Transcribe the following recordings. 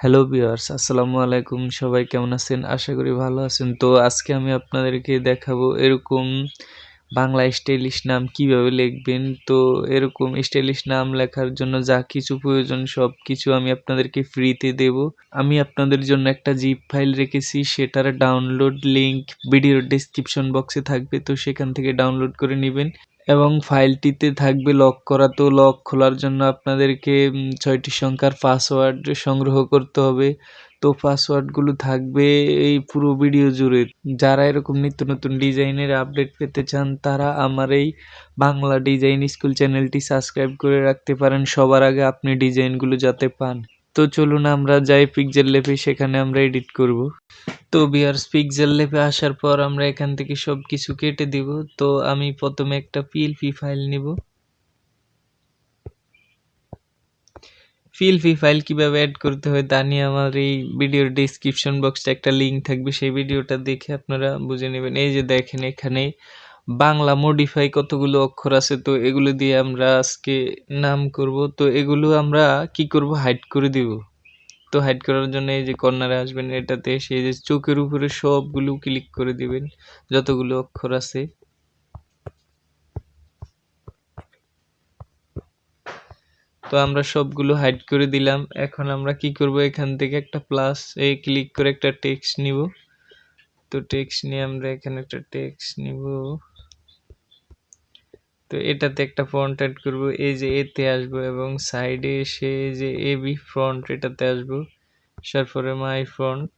Hello viewers আসসালামু আলাইকুম সবাই কেমন আছেন? আশা করি ভালো আছেন। তো আজকে আমি আপনাদেরকে দেখাবো এরকম বাংলা স্টাইলিশ নাম কীভাবে লিখবেন। তো এরকম স্টাইলিশ নাম লেখার জন্য যা কিছু প্রয়োজন সব কিছু আমি আপনাদেরকে ফ্রিতে দেব। আমি আপনাদের জন্য একটা জিপ ফাইল রেখেছি। সেটার ডাউনলোড লিংক ভিডিওর ডিসক্রিপশন বক্সে থাকবে। তো সেখান থেকে ডাউনলোড করে নেবেন। এবং ফাইলটিতে থাকবে লক করা। তো লক খোলার জন্য আপনাদেরকে ছয়টি সংখ্যার পাসওয়ার্ড সংগ্রহ করতে হবে। তো পাসওয়ার্ডগুলো থাকবে এই পুরো ভিডিও জুড়ে। যারা এরকম নিত্য নতুন ডিজাইনের আপডেট পেতে চান, তারা আমার এই বাংলা ডিজাইন স্কুল চ্যানেলটি সাবস্ক্রাইব করে রাখতে পারেন। সবার আগে আপনি ডিজাইনগুলো যাতে পান। তো চলুন আমরা যাই পিকজেল লেপে সেখানে আমরা এডিট করব। তো বিয়ার্স, পিকজেল লেপে আসার পর আমরা এখান থেকে সব কিছু কেটে দিব। তো আমি প্রথমে একটা পিএলপি ফাইল নিব। পিএলপি ফাইল কীভাবে অ্যাড করতে হয় তা নিয়ে আমার এই ভিডিওর ডিসক্রিপশন বক্সে একটা লিঙ্ক থাকবে। সেই ভিডিওটা দেখে আপনারা বুঝে নেবেন। এই যে দেখেন এখানে বাংলা মডিফাই কতগুলো অক্ষর আছে, তো এগুলো দিয়ে আমরা আজকে নাম করব। তো এগুলো আমরা কি করব? হাইড করে দিব। তো হাইড করার জন্য এই যে কর্নারে আসবেন, এটাতে এসে যে চোখের উপরে সবগুলো ক্লিক করে দিবেন, যতগুলো অক্ষর আছে। তো আমরা সবগুলো হাইড করে দিলাম। এখন আমরা কি করব? এখান থেকে একটা প্লাস এ ক্লিক করে একটা টেক্সট নিব। তো টেক্সট নিয়ে আমরা এখানে একটা টেক্সট নিব। তো এটাতে একটা ফ্রন্ট অ্যাড করব, এই যে এতে আসব এবং সাইডে এসে যে এ বি ফ্রন্ট এটাতে আসব তারপরে মাই ফ্রন্ট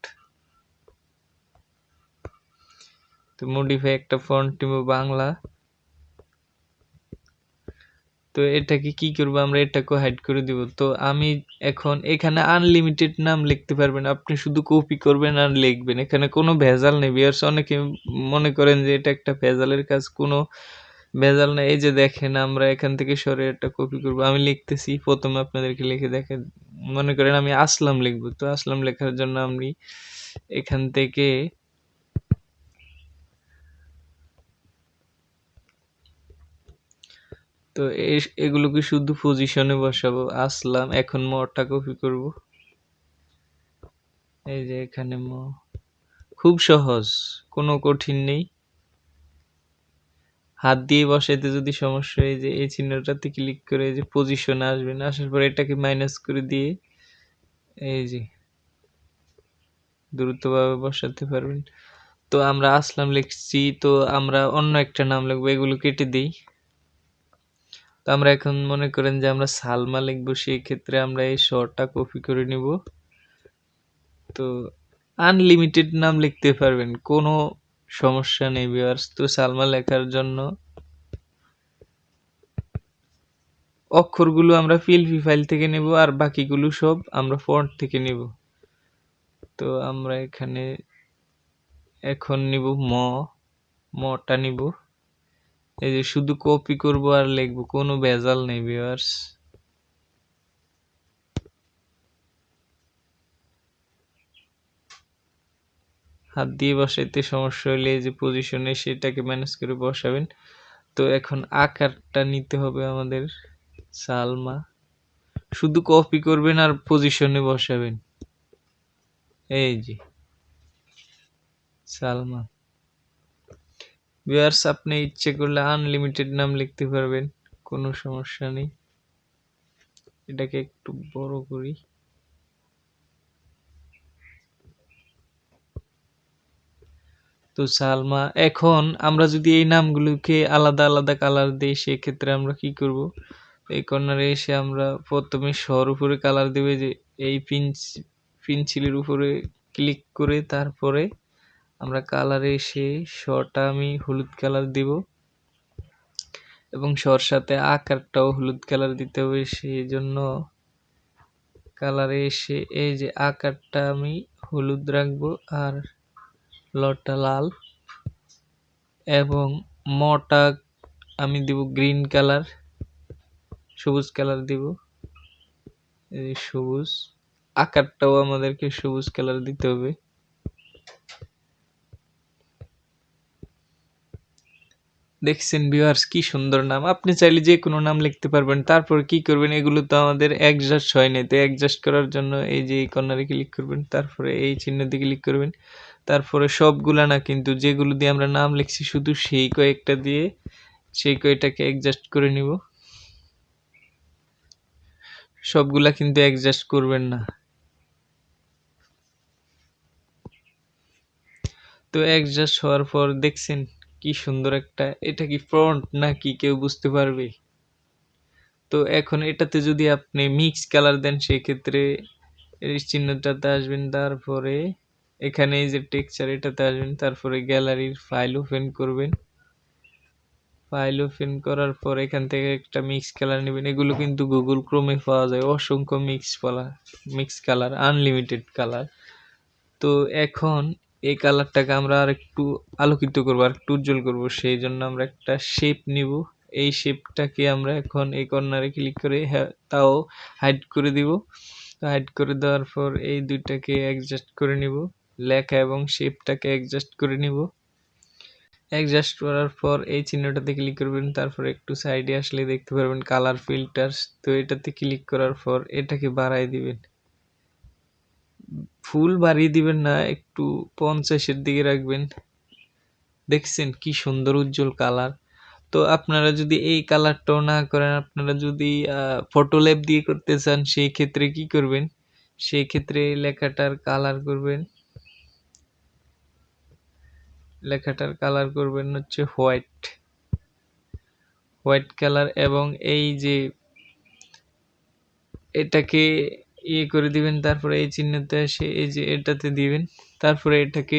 তো মডিফাই একটা ফন্ট নিব বাংলা। তো এটাকে কি করব আমরা? এটাকে হাইড করে দিব। তো আমি এখন এখানে আনলিমিটেড নাম লিখতে পারবেন, আপনি শুধু কপি করবেন আর লিখবেন। এখানে কোনো ভেজাল নেই বিয়ার্স অনেকে মনে করেন যে এটা একটা ভেজালের কাজ, কোনো ভেজাল না এই যে দেখেন, আমরা এখান থেকে সরে একটা কপি করব। আমি লিখতেছি, প্রথমে আপনাদেরকে লিখে দেখেন। মনে করেন আমি আসলাম লিখব। তো আসলাম লেখার জন্য আমি এখান থেকে তো এগুলোকে শুধু পজিশনে বসাবো। আসলাম, এখন মটা কপি করব। এই যে এখানে ম খুব সহজ, কোনো কঠিন নেই। হাত দিয়ে বসাইতে যদি সমস্যা হয় যে এই চিহ্নটাতে ক্লিক করে যে পজিশনে আসবেন, আসার পর এটাকে মাইনাস করে দিয়ে এই যে দ্রুতভাবে বসাতে পারবেন। তো আমরা আসলাম লিখছি, তো আমরা অন্য একটা নাম লিখব, এগুলো কেটে দিই। তো আমরা এখন মনে করেন যে আমরা সালমা লিখব, সেই ক্ষেত্রে আমরা এই শর্টটা কপি করে নিব। তো আনলিমিটেড নাম লিখতে পারবেন, কোনো সমস্যা নেই ভিউয়ার্স তো সালমা লেখার জন্য অক্ষরগুলো আমরা পিএলপি ফাইল থেকে নেব আর বাকিগুলো সব আমরা ফন্ট থেকে নেব। তো আমরা এখানে এখন নিব ম, মটা নিব। এই যে শুধু কপি করব আর লিখব, কোনো ভেজাল নেই ভিউয়ার্স হাত দিয়ে বসাইতে সমস্যা হলে যে পজিশনে সেটাকে ম্যানেজ করে বসাবেন। তো এখন আকারটা নিতে হবে আমাদের সালমা। শুধু কপি করবেন আর পজিশনে বসাবেন। এই যে, সালমা। ভিউয়ার্স আপনি ইচ্ছে করলে আনলিমিটেড নাম লিখতে পারবেন, কোনো সমস্যা নেই। এটাকে একটু বড় করি। তো সালমা, এখন আমরা যদি এই নামগুলোকে আলাদা আলাদা কালার দিই, সেক্ষেত্রে আমরা কি করব? এই কর্নারে এসে আমরা প্রথমে শর উপরে কালার দেবে যে এই পিঞ্চ পিনচিলের উপরে ক্লিক করে তারপরে আমরা কালারে এসে শটা আমি হলুদ কালার দিব এবং শর সাথে আকারটাও হলুদ কালার দিতে হবে সেই জন্য কালারে এসে এই যে আকারটা আমি হলুদ রাখব আর লটা লাল এবং মটা আমি দিব গ্রিন কালার, সবুজ কালার দিব। এই সবুজ, আকারটাও আমাদেরকে সবুজ কালার দিতে হবে। দেখছেন ভিউয়ার্স কি সুন্দর নাম। আপনি চাইলে যে কোনো নাম লিখতে পারবেন। তারপর কি করবেন? এগুলো তো আমাদের অ্যাডজাস্ট হয় নাই। তো অ্যাডজাস্ট করার জন্য এই যে কর্নারে ক্লিক করবেন, তারপরে এই চিহ্নতে ক্লিক করবেন। তারপরে সবগুলা না, কিন্তু যেগুলো দিয়ে আমরা নাম লিখছি শুধু সেই কয়েকটা দিয়ে, সেই কয়টাকে অ্যাডজাস্ট করে নিব। সবগুলা কিন্তু অ্যাডজাস্ট করবেন না। তো অ্যাডজাস্ট হওয়ার পর দেখছেন কি সুন্দর একটা, এটা কি ফ্রন্ট নাকি কেউ বুঝতে পারবে? তো এখন এটাতে যদি আপনি মিক্স কালার দেন, সেক্ষেত্রে এই চিহ্নটাতে আসবেন। তারপরে এখানে এই যে টেক্সচার এটাতে আসবেন, তারপরে গ্যালারির ফাইল ওপেন করবেন। ফাইল ওপেন করার পর এখান থেকে একটা মিক্স কালার নেবেন। এগুলো কিন্তু গুগল ক্রোমে পাওয়া যায়। অসংখ্য mix colour mix colour unlimited colour তো এখন এই কালারটাকে আমরা আর একটু আলোকিত করব আর একটু উজ্জ্বল করব। সেই জন্য আমরা একটা শেপ নিব। এই শেপটাকে আমরা এখন এই কর্নারে ক্লিক করে হ্যাঁ তাও হাইড করে দিব। হাইড করে দেওয়ার পর এই দুইটাকে অ্যাডজাস্ট করে নিব। লেখা এবং শেপটাকে অ্যাডজাস্ট করে নিব। অ্যাডজাস্ট করার পর এই চিহ্নটাতে ক্লিক করবেন, তারপর একটু সাইডে আসলে দেখতে পারবেন কালার ফিল্টার্স তো এটাতে ক্লিক করার পর এটাকে বাড়াই দিবেন। ফুল বাড়িয়ে দিবেন না, একটু পঞ্চাশের দিকে রাখবেন। দেখছেন কি সুন্দর উজ্জ্বল কালার তো আপনারা যদি এই কালারটাও না করেন, আপনারা যদি ফটো ল্যাব দিয়ে করতে চান, সেই ক্ষেত্রে কি করবেন? সেই ক্ষেত্রে লেখাটার কালার করবেন। লেখাটার কালার করবেন হচ্ছে হোয়াইট হোয়াইট কালার এবং এই যে এটাকে ইয়ে করে দিবেন, তারপরে এই চিহ্নতে এসে এই যে এটাতে দিবেন, তারপরে এটাকে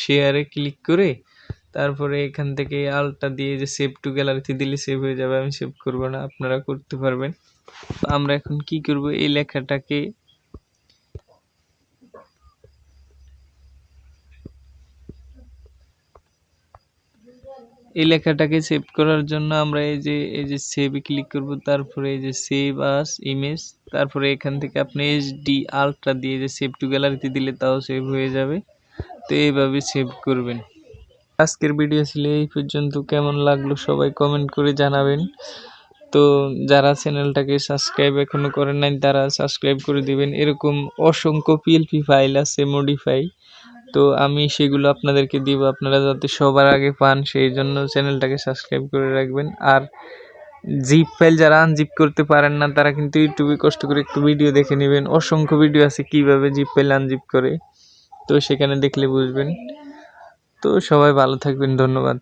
শেয়ারে ক্লিক করে তারপরে এখান থেকে আলটা দিয়ে যে সেভ টু গ্যালারিতে দিলে সেভ হয়ে যাবে, আমি সেভ করব না, আপনারা করতে পারবেন। আমরা এখন কি করব? এই লেখাটাকে এই লেখাটাকে সেভ করার জন্য আমরা এই যে এই যে সেভে ক্লিক করব, তারপরে এই যে সেভ আস ইমেজ তারপরে এখান থেকে আপনি এইচডি আলট্রা দিয়ে যে সেভ টু গ্যালারিতে দিলে তাও সেভ হয়ে যাবে। তো এইভাবে সেভ করবেন। আজকের ভিডিও ছিল এই পর্যন্ত। কেমন লাগল সবাই কমেন্ট করে জানাবেন। তো যারা চ্যানেলটাকে সাবস্ক্রাইব এখনও করেন নাই, তারা সাবস্ক্রাইব করে দিবেন। এরকম অসংখ্য পিএলপি ফাইল আছে মডিফাই তো আমি সেগুলো আপনাদেরকে দিব। আপনারা যাতে সবার আগে পান, সেই জন্য চ্যানেলটাকে সাবস্ক্রাইব করে রাখবেন। আর জিপ ফাইল যারা আনজিপ করতে পারেন না, তারা কিন্তু ইউটিউবে কষ্ট করে একটু ভিডিও দেখে নেবেন। অসংখ্য ভিডিও আছে কীভাবে জিপ ফাইল আনজিপ করে। তো সেখানে দেখলে বুঝবেন। তো সবাই ভালো থাকবেন, ধন্যবাদ।